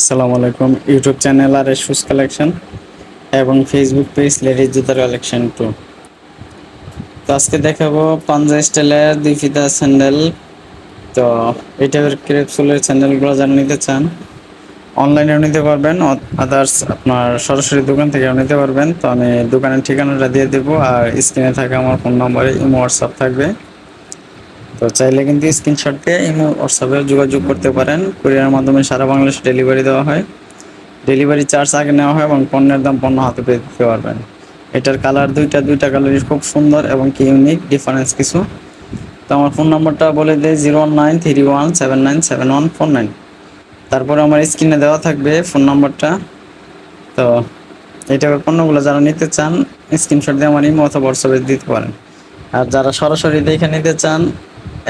আসসালামু আলাইকুম, YouTube channel আর শুজ কালেকশন এবং ফেসবুক পেজ লেডিস জুতার কালেকশন টু। তো আজকে দেখাবো পাঞ্জা স্টাইলের দুই ফিতা স্যান্ডেল। তো টাইপের ক্রেপসুলের স্যান্ডেলগুলো যারা নিতে চান, অনলাইনেও নিতে পারবেন আদার্স আপনার সরাসরি দোকান থেকেও নিতে পারবেন। তো আমি দোকানের ঠিকানাটা দিয়ে দেবো আর স্ক্রিনে থাকা আমার ফোন নম্বরে হোয়াটসঅ্যাপ থাকবে। তো চাইলে কিন্তু স্ক্রিনশট দিয়ে ইমো হোয়াটসঅ্যাপে যোগাযোগ করতে পারেন। কুরিয়ারের মাধ্যমে সারা বাংলাদেশে ডেলিভারি দেওয়া হয়। ডেলিভারি চার্জ আগে নেওয়া হয় এবং পণ্যের দাম পণ্য হাতে পেয়ে দিতে পারবেন। এটার কালার দুইটা দুইটা কালারই খুব সুন্দর এবং কি ইউনিক ডিফারেন্স কিছু। তো আমার ফোন নম্বরটা বলে দেয় zero one nine three one seven nine seven one four nine তারপরে আমার স্ক্রিনে দেওয়া থাকবে ফোন নম্বরটা তো এই টাইপের পণ্যগুলো যারা নিতে চান স্ক্রিনশট দিয়ে আমার ইমো অথবা হোয়াটসঅ্যাপে দিতে পারেন। আর যারা সরাসরি দেখে নিতে চান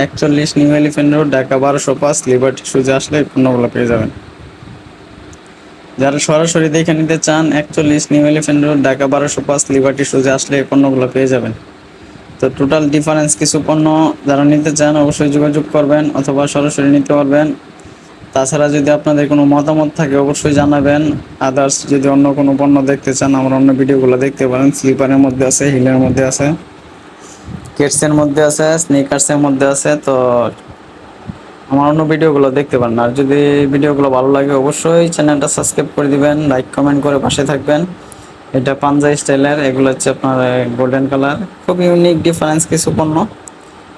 একচল্লিশ নিউ এলিফেন্ট রোড, ঢাকা বারোশো পাঁচ, লিবার্টি সুজে আসলে পণ্যগুলো পেয়ে যাবেন। যারা সরাসরি দেখে নিতে চান, একচল্লিশ নিউ এলিফেন্ট রোড, ঢাকা বারোশো পাঁচ, লিবার্টি সুজে আসলে এই পণ্যগুলো পেয়ে যাবেন। তো টোটাল ডিফারেন্স কিছু পণ্য যারা নিতে চান, অবশ্যই যোগাযোগ করবেন অথবা সরাসরি নিতে পারবেন। তাছাড়া যদি আপনাদের কোনো মতামত থাকে, অবশ্যই জানাবেন। আদার্স যদি অন্য কোনো পণ্য দেখতে চান, আমার অন্য ভিডিওগুলো দেখতে পারেন। স্লিপারের মধ্যে আছে, হিলের মধ্যে আছে। কেটসের মধ্যে আছে স্নিকার্সের মধ্যে আছে, তো আমার অন্য ভিডিওগুলো দেখতে পারেন। আর যদি ভিডিওগুলো ভালো লাগে, অবশ্যই চ্যানেলটা সাবস্ক্রাইব করে দিবেন লাইক কমেন্ট করে পাশে থাকবেন। এটা পাঞ্জা স্টাইলের, এগুলো হচ্ছে আপনার গোল্ডেন কালার খুব ইউনিক ডিফারেন্স কিছু পণ্য।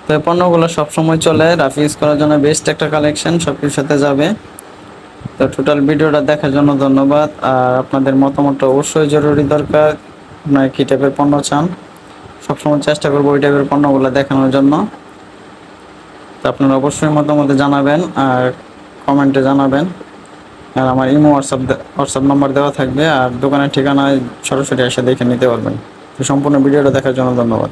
তো এই পণ্যগুলো সবসময় চলে রাফ ইউজ করার জন্য বেস্ট একটা কালেকশন সব কিছুর সাথে যাবে। তো টোটাল ভিডিওটা দেখার জন্য ধন্যবাদ। আর আপনাদের মতামতটা অবশ্যই জরুরি দরকার। আপনারা কী টাইপের পণ্য চান? সবসময় চেষ্টা করব ওই টাইপের পণ্যগুলো দেখানোর জন্য। তো আপনারা অবশ্যই মতামত জানাবেন আর কমেন্টে জানাবেন। আর আমার ইমো, হোয়াটসঅ্যাপ হোয়াটসঅ্যাপ নাম্বার দেওয়া থাকবে আর দোকানের ঠিকানায় সরাসরি এসে দেখে নিতে পারবেন। তো সম্পূর্ণ ভিডিওটা দেখার জন্য ধন্যবাদ।